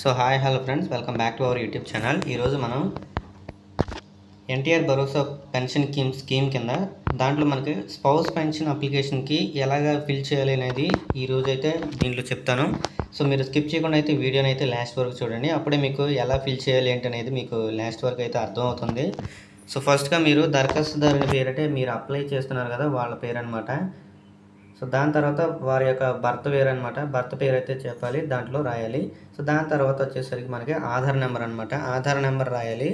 So hi hello friends. Welcome back to our YouTube channel. ఈరోజు మనం ఎన్టీఆర్ భరోసా pension scheme scheme కింద దాంట్లో మనకి స్పౌస్ పెన్షన్ అప్లికేషన్కి ఎలాగ ఫిల్ చేయాలి అనేది ఈరోజు అయితే దీంట్లో చెప్తాను. సో మీరు స్కిప్ చేయకుండా అయితే వీడియోని అయితే లాస్ట్ వరకు చూడండి. అప్పుడే మీకు ఎలా ఫిల్ చేయాలి ఏంటనేది మీకు లాస్ట్ వరకు అయితే అర్థమవుతుంది సో ఫస్ట్గా మీరు దరఖాస్తుదారుని పేరు అంటే మీరు అప్లై చేస్తున్నారు కదా వాళ్ళ పేరు అనమాట సో దాని తర్వాత వారి యొక్క భర్త పేరు అనమాట భర్త పేరు అయితే చెప్పాలి దాంట్లో రాయాలి. సో దాని తర్వాత వచ్చేసరికి మనకి ఆధార్ నెంబర్ అనమాట ఆధార్ నెంబర్ రాయాలి.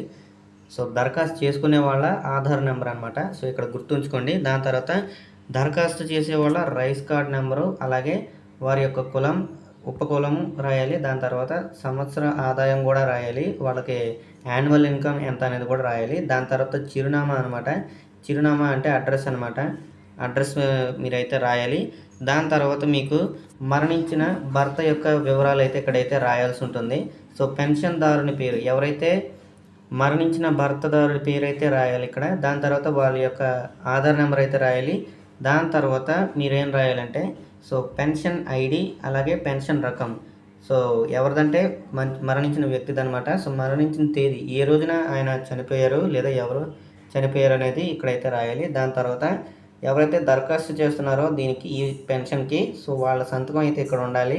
సో దరఖాస్తు చేసుకునే వాళ్ళ ఆధార్ నెంబర్ అనమాట సో ఇక్కడ గుర్తుంచుకోండి. దాని తర్వాత దరఖాస్తు చేసే వాళ్ళ రైస్ కార్డ్ నెంబరు అలాగే వారి యొక్క కులం ఉపకులము రాయాలి. దాని తర్వాత సంవత్సర ఆదాయం కూడా రాయాలి. వాళ్ళకి యాన్యువల్ ఇన్కమ్ ఎంత అనేది కూడా రాయాలి. దాని తర్వాత చిరునామా అనమాట చిరునామా అంటే అడ్రస్ అనమాట అడ్రస్ మీరైతే రాయాలి. దాని తర్వాత మీకు మరణించిన భర్త యొక్క వివరాలు అయితే ఇక్కడైతే రాయాల్సి ఉంటుంది. సో పెన్షన్దారుని పేరు ఎవరైతే మరణించిన భర్తదారుడి పేరు అయితే రాయాలి ఇక్కడ దాని తర్వాత వాళ్ళ యొక్క ఆధార్ నెంబర్ అయితే రాయాలి. దాని తర్వాత మీరేం రాయాలంటే సో పెన్షన్ ఐడి అలాగే పెన్షన్ రకం. సో ఎవరిదంటే మరణించిన వ్యక్తిది అనమాట సో మరణించిన తేదీ ఏ రోజున ఆయన చనిపోయారు లేదా ఎవరు చనిపోయారు అనేది ఇక్కడైతే రాయాలి. దాని తర్వాత ఎవరైతే దరఖాస్తు చేస్తున్నారో దీనికి ఈ పెన్షన్కి సో వాళ్ళ సంతకం అయితే ఇక్కడ ఉండాలి.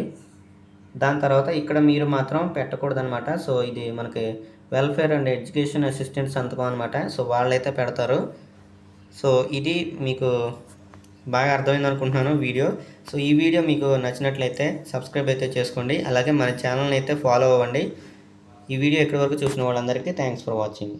దాని తర్వాత ఇక్కడ మీరు మాత్రం పెట్టకూడదు అనమాట సో ఇది మనకి వెల్ఫేర్ అండ్ ఎడ్యుకేషన్ అసిస్టెంట్ సంతకం అనమాట సో వాళ్ళైతే పెడతారు. సో ఇది మీకు బాగా అర్థమైంది అనుకుంటున్నాను వీడియో. సో ఈ వీడియో మీకు నచ్చినట్లయితే సబ్స్క్రైబ్ అయితే చేసుకోండి. అలాగే మన ఛానల్ని అయితే ఫాలో అవ్వండి. ఈ వీడియో ఎక్కడి వరకు చూసిన వాళ్ళందరికీ థ్యాంక్స్ ఫర్ వాచింగ్.